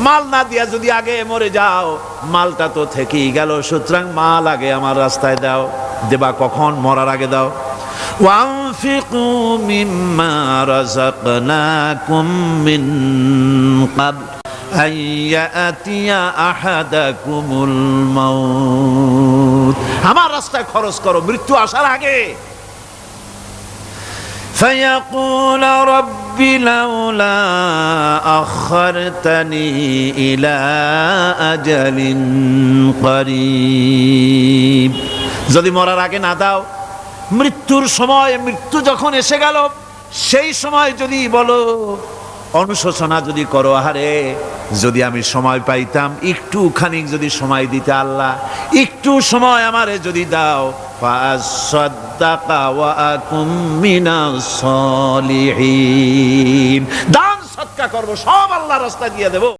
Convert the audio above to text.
মাল না দিয়া যদি আগে মরে যাও মালটা তো থেকেই গেল সুতরাং মাল আগে আমার রাস্তায় দাও দেবা কখন মরার আগে দাও وأنفقوا مما رزقناكم من قبل أن يأتي أحدكم الموت আমার রাস্তায় খরচ করো মৃত্যু আসার আগে فيقول رب لولا أخرتني إلى أجل قريب যদি মরার আগে না দাও মৃত্যুর সময় মৃত্যু যখন এসে গেল সেই সময় যদি বলো অনুশোচনা যদি করো আহারে যদি আমি সময় পাইতাম একটু খানিক যদি সময় দিতে আল্লাহ একটু সময় আমারে যদি দাও দান সৎকা করব সব আল্লাহ রাস্তা দিয়ে দেবো।